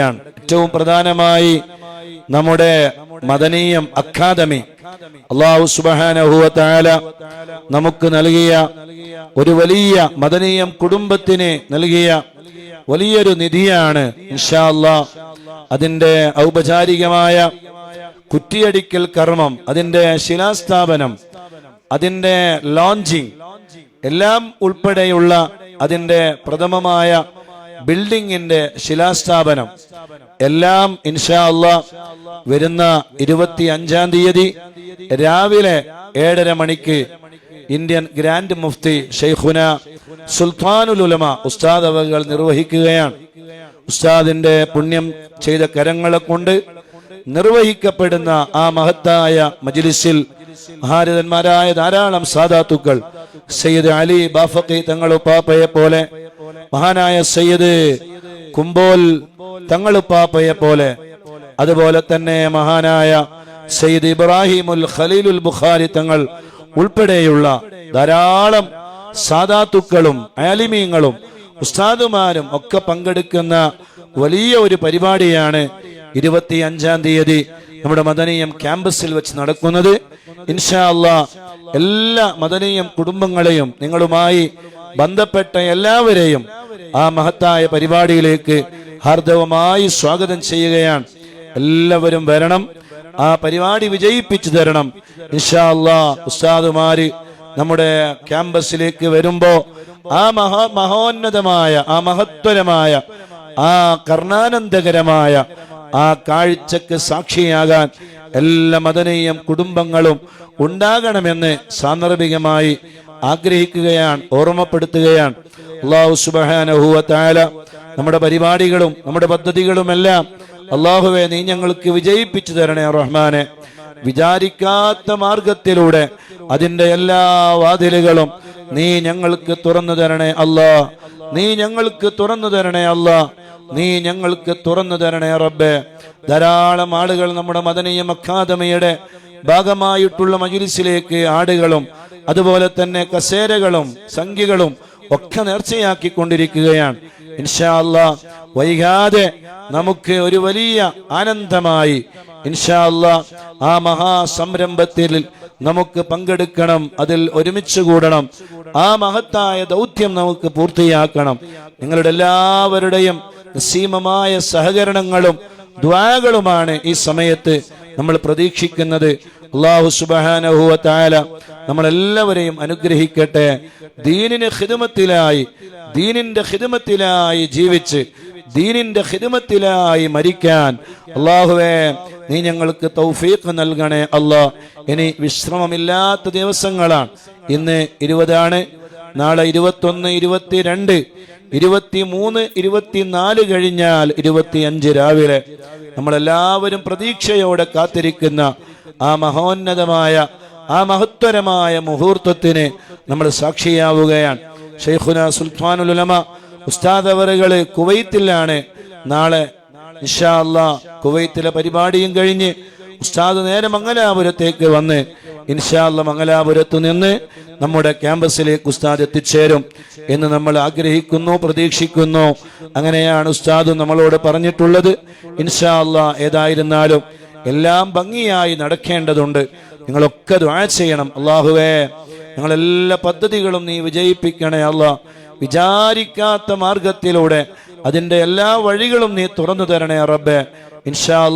കിടക്കുകയാണ് ഏറ്റവും പ്രധാനമായി നമ്മുടെ മദനീയം അക്കാദമി. അള്ളാഹു സുബാനഹുവ താല നമുക്ക് നൽകിയ ഒരു വലിയ മദനീയം കുടുംബത്തിന് നൽകിയ വലിയൊരു നിധിയാണ് ഇൻഷാ അതിന്റെ ഔപചാരികമായ കുറ്റിയടിക്കൽ കർമ്മം അതിന്റെ ശിലാസ്ഥാപനം അതിന്റെ ലോഞ്ചിങ് എല്ലാം ഉൾപ്പെടെയുള്ള അതിന്റെ പ്രഥമമായ ബിൽഡിങ്ങിന്റെ ശിലാസ്ഥാപനം. എല്ലാം ഇൻഷാ അല്ല വരുന്ന ഇരുപത്തി അഞ്ചാം തീയതി രാവിലെ ഏഴര മണിക്ക് ഇന്ത്യൻ ഗ്രാൻഡ് മുഫ്തി ഷെയ്ഖുന സുൽത്താനുൽ ഉലമ ഉസ്താദ് അവകൾ നിർവഹിക്കുകയാണ്. ഉസ്താദിന്റെ പുണ്യം ചെയ്ത കരങ്ങളെ കൊണ്ട് നിർവഹിക്കപ്പെടുന്ന ആ മഹത്തായ മജിലിസിൽ മഹാരഥന്മാരായ ധാരാളം സാധാത്തുക്കൾ സയ്യിദ് അലി ബാഫക്കി തങ്ങളുപ്പാപ്പയെ പോലെ മഹാനായ സയ്യിദ് കുമ്പോൽ തങ്ങളുപ്പാപ്പയെ പോലെ. അതുപോലെ തന്നെ മഹാനായ സയ്യിദ് ഇബ്രാഹിമുൽ ഖലീലുൽ ബുഖാരി തങ്ങൾ ഉൾപ്പെടെയുള്ള ധാരാളം സാദാത്തുക്കളും ആലിമീങ്ങളും ഉസ്താദുമാരും ഒക്കെ പങ്കെടുക്കുന്ന വലിയ ഒരു പരിപാടിയാണ് ഇരുപത്തി അഞ്ചാം തീയതി നമ്മുടെ മദനീയം ക്യാമ്പസിൽ വെച്ച് നടക്കുന്നത്. ഇൻഷാ അല്ലാ എല്ലാ മദനീയം കുടുംബങ്ങളെയും നിങ്ങളുമായി ബന്ധപ്പെട്ട എല്ലാവരെയും ആ മഹത്തായ പരിപാടിയിലേക്ക് ഹാർദവമായി സ്വാഗതം ചെയ്യുകയാണ്. എല്ലാവരും വരണം. ആ പരിപാടി വിജയിപ്പിച്ചു തരണം. ഇൻഷാ അല്ലാ ഉസ്താദുമാര് നമ്മുടെ ക്യാമ്പസിലേക്ക് വരുമ്പോ ആ മഹാ മഹോന്നതമായ ആ മഹത്വരമായ ആ കർണാനന്ദകരമായ ആ കാഴ്ചക്ക് സാക്ഷിയാകാൻ എല്ലാ മദനീയം കുടുംബങ്ങളും ഉണ്ടാകണമെന്ന് സാന്ദർഭികമായി ആഗ്രഹിക്കുകയാണ് ഓർമ്മപ്പെടുത്തുകയാണ്. അള്ളാഹു സുബഹാനഹുവ താല നമ്മുടെ പരിപാടികളും നമ്മുടെ പദ്ധതികളുമെല്ലാം അള്ളാഹുവെ നീ ഞങ്ങൾക്ക് വിജയിപ്പിച്ചു തരണേ റഹ്മാനെ. വിചാരിക്കാത്ത മാർഗത്തിലൂടെ അതിന്റെ എല്ലാ വാതിലുകളും നീ ഞങ്ങൾക്ക് തുറന്നു തരണേ അല്ലാ നീ ഞങ്ങൾക്ക് തുറന്നു തരണേ അല്ലാ നീ ഞങ്ങൾക്ക് തുറന്നു തരണേ റബ്ബെ. ധാരാളം ആളുകൾ നമ്മുടെ മദനീയം അക്കാദമിയുടെ ഭാഗമായിട്ടുള്ള മജുലിസിലേക്ക് ആടുകളും അതുപോലെ തന്നെ കസേരകളും സംഖ്യകളും ഒക്കെ നേർച്ചയാക്കിക്കൊണ്ടിരിക്കുകയാണ്. ഇൻഷാ അല്ലാ വൈകാതെ നമുക്ക് ഒരു വലിയ ആനന്ദമായി ഇൻഷാല്ല ആ മഹാസംരംഭത്തിൽ നമുക്ക് പങ്കെടുക്കണം അതിൽ ഒരുമിച്ച് കൂടണം. ആ മഹത്തായ ദൗത്യം നമുക്ക് പൂർത്തിയാക്കണം. നിങ്ങളുടെ എല്ലാവരുടെയും നസീമമായ സഹകരണങ്ങളും ദ്വാകളുമാണ് ഈ സമയത്ത് നമ്മൾ പ്രതീക്ഷിക്കുന്നത്. അള്ളാഹു സുബാനഹുവ താല നമ്മളെല്ലാവരെയും അനുഗ്രഹിക്കട്ടെ. ദീനിന് ഹിദമത്തിലായി ദീനിന്റെ ഹിദമത്തിലായി ജീവിച്ച് ദീനിന്റെ ഹിദമത്തിലായി മരിക്കാൻ. അള്ളാഹുവേ നീ ഞങ്ങൾക്ക് തൗഫീഖ് നൽകണേ അള്ളാഹ് ഇനി വിശ്രമമില്ലാത്ത ദിവസങ്ങളാണ്. ഇന്ന് ഇരുപതാണ് നാളെ ഇരുപത്തൊന്ന് ഇരുപത്തിരണ്ട് ഇരുപത്തിമൂന്ന് ഇരുപത്തിനാല് കഴിഞ്ഞാൽ ഇരുപത്തിയഞ്ച് രാവിലെ. നമ്മളെല്ലാവരും പ്രതീക്ഷയോടെ കാത്തിരിക്കുന്ന ആ മഹോന്നതമായ ആ മഹത്വരമായ മുഹൂർത്തത്തിന് നമ്മൾ സാക്ഷിയാവുകയാണ്. ഷെയ്ഖുന സുൽത്താനുലമ ഉസ്താദ് അവറുകൾ കുവൈത്തിലാണ്. നാളെ അല്ലാ കുവൈത്തിലെ പരിപാടിയും കഴിഞ്ഞ് ഉസ്താദ് നേരെ മംഗലാപുരത്തേക്ക് വന്ന് ഇൻഷാല്ല മംഗലാപുരത്തു നിന്ന് നമ്മുടെ ക്യാമ്പസിലേക്ക് ഉസ്താദ് എത്തിച്ചേരും എന്ന് നമ്മൾ ആഗ്രഹിക്കുന്നു പ്രതീക്ഷിക്കുന്നു. അങ്ങനെയാണ് ഉസ്താദ് നമ്മളോട് പറഞ്ഞിട്ടുള്ളത്. ഇൻഷാല്ല ഏതായിരുന്നാലും എല്ലാം ഭംഗിയായി നടക്കേണ്ടതുണ്ട്. നിങ്ങളൊക്കെ ദ്വാ ചെയ്യണം. അള്ളാഹുവേ ഞങ്ങളെല്ലാ പദ്ധതികളും നീ വിജയിപ്പിക്കണേ അല്ല. വിചാരിക്കാത്ത മാർഗത്തിലൂടെ അതിന്റെ എല്ലാ വഴികളും നീ തുറന്നു തരണേ റബ്ബെ. ഇൻഷാ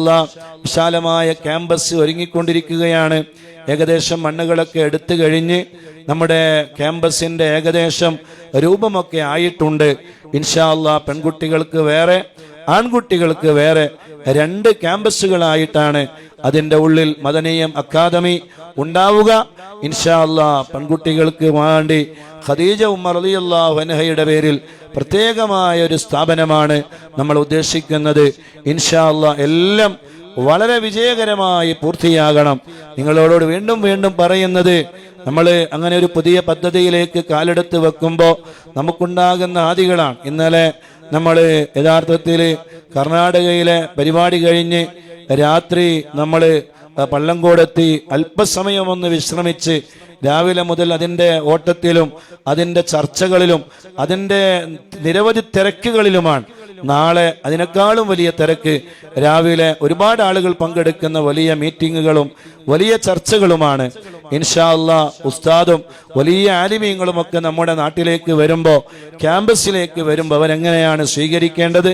വിശാലമായ ക്യാമ്പസ് ഒരുങ്ങിക്കൊണ്ടിരിക്കുകയാണ്. ഏകദേശം മണ്ണുകളൊക്കെ എടുത്തു കഴിഞ്ഞ് നമ്മുടെ ക്യാമ്പസിന്റെ ഏകദേശം രൂപമൊക്കെ ആയിട്ടുണ്ട്. ഇൻഷാ പെൺകുട്ടികൾക്ക് വേറെ ആൺകുട്ടികൾക്ക് വേറെ രണ്ട് ക്യാമ്പസുകളായിട്ടാണ് അതിന്റെ ഉള്ളിൽ മദനീയം അക്കാദമി ഉണ്ടാവുക. ഇൻഷാല്ല പെൺകുട്ടികൾക്ക് വേണ്ടി ഖദീജ ഉമ്മർ അലി അൻഹയുടെ പേരിൽ പ്രത്യേകമായ ഒരു സ്ഥാപനമാണ് നമ്മൾ ഉദ്ദേശിക്കുന്നത്. ഇൻഷാല്ല എല്ലാം വളരെ വിജയകരമായി പൂർത്തിയാകണം. നിങ്ങളോട് വീണ്ടും വീണ്ടും പറയുന്നത് നമ്മൾ അങ്ങനെ ഒരു പുതിയ പദ്ധതിയിലേക്ക് കാലെടുത്ത് വെക്കുമ്പോൾ നമുക്കുണ്ടാകുന്ന ആദികളാണ്. ഇന്നലെ നമ്മൾ യഥാർത്ഥത്തിൽ കർണാടകയിലെ പരിപാടി കഴിഞ്ഞ് രാത്രി നമ്മൾ പള്ളംകോടെത്തി അല്പസമയം ഒന്ന് വിശ്രമിച്ച് രാവിലെ മുതൽ അതിന്റെ ഓട്ടത്തിലും അതിന്റെ ചർച്ചകളിലും അതിന്റെ നിരവധി തിരക്കുകളിലുമാണ്. നാളെ അതിനേക്കാളും വലിയ തിരക്ക് രാവിലെ ഒരുപാട് ആളുകൾ പങ്കെടുക്കുന്ന വലിയ മീറ്റിങ്ങുകളും വലിയ ചർച്ചകളുമാണ്. ഇൻഷാ അല്ലാ ഉസ്താദും വലിയ ആലിമീങ്ങളും ഒക്കെ നമ്മുടെ നാട്ടിലേക്ക് വരുമ്പോൾ ക്യാമ്പസിലേക്ക് വരുമ്പോൾ അവരെങ്ങനെയാണ് സ്വീകരിക്കേണ്ടത്?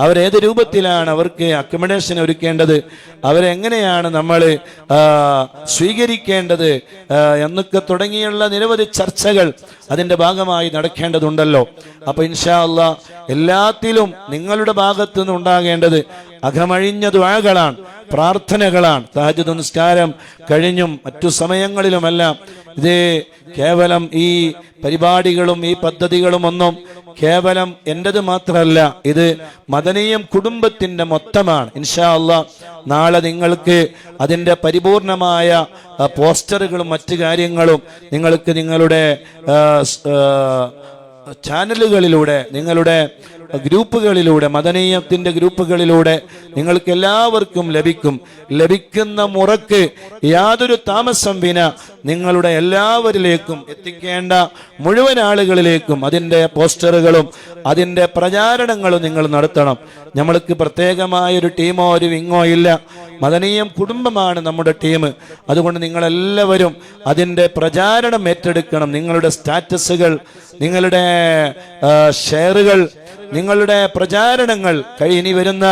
അവരേത് രൂപത്തിലാണ് അവർക്ക് അക്കോമഡേഷൻ ഒരുക്കേണ്ടത്? അവരെങ്ങനെയാണ് നമ്മൾ സ്വീകരിക്കേണ്ടത്? എന്നൊക്കെ തുടങ്ങിയുള്ള നിരവധി ചർച്ചകൾ അതിന്റെ ഭാഗമായി നടക്കേണ്ടതുണ്ടല്ലോ. അപ്പോൾ ഇൻഷാല്ല എല്ലാത്തിലും നിങ്ങളുടെ ഭാഗത്തു നിന്ന് ഉണ്ടാകേണ്ടത് അകമഴിഞ്ഞ ദ്വാകളാണ് പ്രാർത്ഥനകളാണ്. താജ് നിസ്കാരം കഴിഞ്ഞും മറ്റു സമയങ്ങളിലുമെല്ലാം ഇത് കേവലം ഈ പരിപാടികളും ഈ പദ്ധതികളും ഒന്നും കേവലം എന്റെത് മാത്രമല്ല ഇത് മദനീയം കുടുംബത്തിന്റെ മൊത്തമാണ്. ഇൻഷാ അള്ളാ നാളെ നിങ്ങൾക്ക് അതിന്റെ പരിപൂർണമായ പോസ്റ്ററുകളും മറ്റു കാര്യങ്ങളും നിങ്ങൾക്ക് നിങ്ങളുടെ ചാനലുകളിലൂടെ നിങ്ങളുടെ ഗ്രൂപ്പുകളിലൂടെ മദനീയത്തിന്റെ ഗ്രൂപ്പുകളിലൂടെ നിങ്ങൾക്ക് എല്ലാവർക്കും ലഭിക്കും. ലഭിക്കുന്ന മുറക്ക് യാതൊരു താമസം വിന നിങ്ങളുടെ എല്ലാവരിലേക്കും എത്തിക്കേണ്ട മുഴുവൻ ആളുകളിലേക്കും അതിന്റെ പോസ്റ്ററുകളും അതിന്റെ പ്രചാരണങ്ങളും നിങ്ങൾ നടത്തണം. നമ്മൾക്ക് പ്രത്യേകമായ ഒരു ടീമോ ഒരു വിങ്ങോ ഇല്ല. മദനീയം കുടുംബമാണ് നമ്മുടെ ടീം. അതുകൊണ്ട് നിങ്ങളെല്ലാവരും അതിന്റെ പ്രചാരണം ഏറ്റെടുക്കണം. നിങ്ങളുടെ സ്റ്റാറ്റസുകൾ നിങ്ങളുടെ ഷെയറുകൾ നിങ്ങളുടെ പ്രചാരണങ്ങൾ കഴിഞ്ഞി വരുന്ന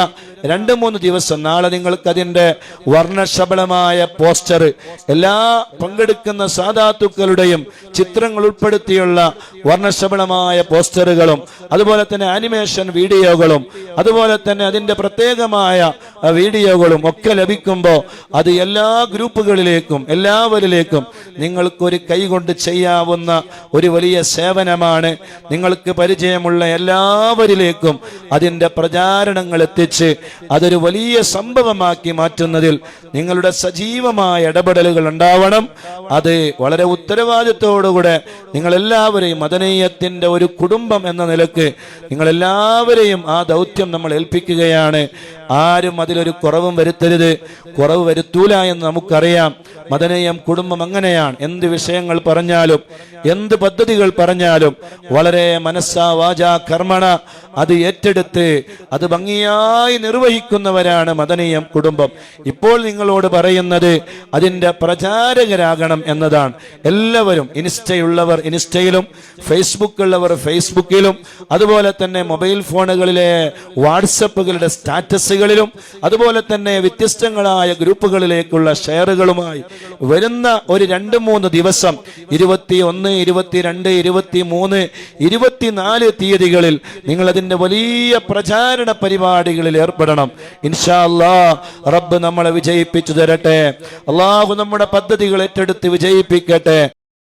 രണ്ട് മൂന്ന് ദിവസം നാളെ നിങ്ങൾക്ക് അതിന്റെ വർണശബളമായ പോസ്റ്റർ എല്ലാ പങ്കെടുക്കുന്ന സാധാത്തുക്കളുടെയും ചിത്രങ്ങൾ ഉൾപ്പെടുത്തിയുള്ള വർണശബളമായ പോസ്റ്ററുകളും അതുപോലെ തന്നെ ആനിമേഷൻ വീഡിയോകളും അതുപോലെ തന്നെ അതിന്റെ പ്രത്യേകമായ വീഡിയോകളും ഒക്കെ ലഭിക്കുമ്പോൾ അത് എല്ലാ ഗ്രൂപ്പുകളിലേക്കും എല്ലാവരിലേക്കും നിങ്ങൾക്കൊരു കൈകൊണ്ട് ചെയ്യാവുന്ന ഒരു വലിയ സേവനമാണ്. നിങ്ങൾക്ക് പരിചയമുള്ള എല്ലാവരിലേക്കും അതിന്റെ പ്രചാരണങ്ങൾ എത്തിച്ച് അതൊരു വലിയ സംഭവമാക്കി മാറ്റുന്നതിൽ നിങ്ങളുടെ സജീവമായ ഇടപെടലുകൾ ഉണ്ടാവണം. അത് വളരെ ഉത്തരവാദിത്തോടുകൂടെ നിങ്ങളെല്ലാവരെയും മദനീയത്തിന്റെ ഒരു കുടുംബം എന്ന നിലയ്ക്ക് നിങ്ങളെല്ലാവരെയും ആ ദൗത്യം നമ്മൾ ഏൽപ്പിക്കുകയാണ്. ആരും അതിലൊരു കുറവും വരുത്തരുത്. കുറവ് വരുത്തൂല എന്ന് നമുക്കറിയാം. മദനീയം കുടുംബം അങ്ങനെയാണ്. എന്ത് വിഷയങ്ങൾ പറഞ്ഞാലും എന്ത് പദ്ധതികൾ പറഞ്ഞാലും വളരെ മനസ്സാ വാചാ കർമ്മണ. അത് ഏറ്റെടുത്ത് അത് ഭംഗിയായി നിർവഹിക്കുന്നവരാണ് മദനീയം കുടുംബം. ഇപ്പോൾ നിങ്ങളോട് പറയുന്നത് അതിന്റെ പ്രചാരകരാകണം എന്നതാണ്. എല്ലാവരും ഇൻസ്റ്റയുള്ളവർ ഇൻസ്റ്റയിലും ഫേസ്ബുക്ക് ഉള്ളവർ ഫേസ്ബുക്കിലും അതുപോലെ തന്നെ മൊബൈൽ ഫോണുകളിലെ വാട്സപ്പുകളുടെ സ്റ്റാറ്റസുകളിലും അതുപോലെ തന്നെ വ്യത്യസ്തങ്ങളായ ഗ്രൂപ്പുകളിലേക്കുള്ള ഷെയറുകളുമായി വരുന്ന ഒരു രണ്ട് മൂന്ന് ദിവസം ഇരുപത്തി ഒന്ന് ഇരുപത്തിരണ്ട് ഇരുപത്തി മൂന്ന് ഇരുപത്തിനാല് തീയതികളിൽ നിങ്ങൾ അതിന്റെ വലിയ പ്രചാരണ പരിപാടികളിൽ ഏർപ്പെടണം. ഇൻഷാ റബ്ബ് നമ്മളെ വിജയിപ്പിച്ചു തരട്ടെ. അള്ളാഹു നമ്മുടെ പദ്ധതികൾ ഏറ്റെടുത്ത് വിജയിപ്പിക്കട്ടെ.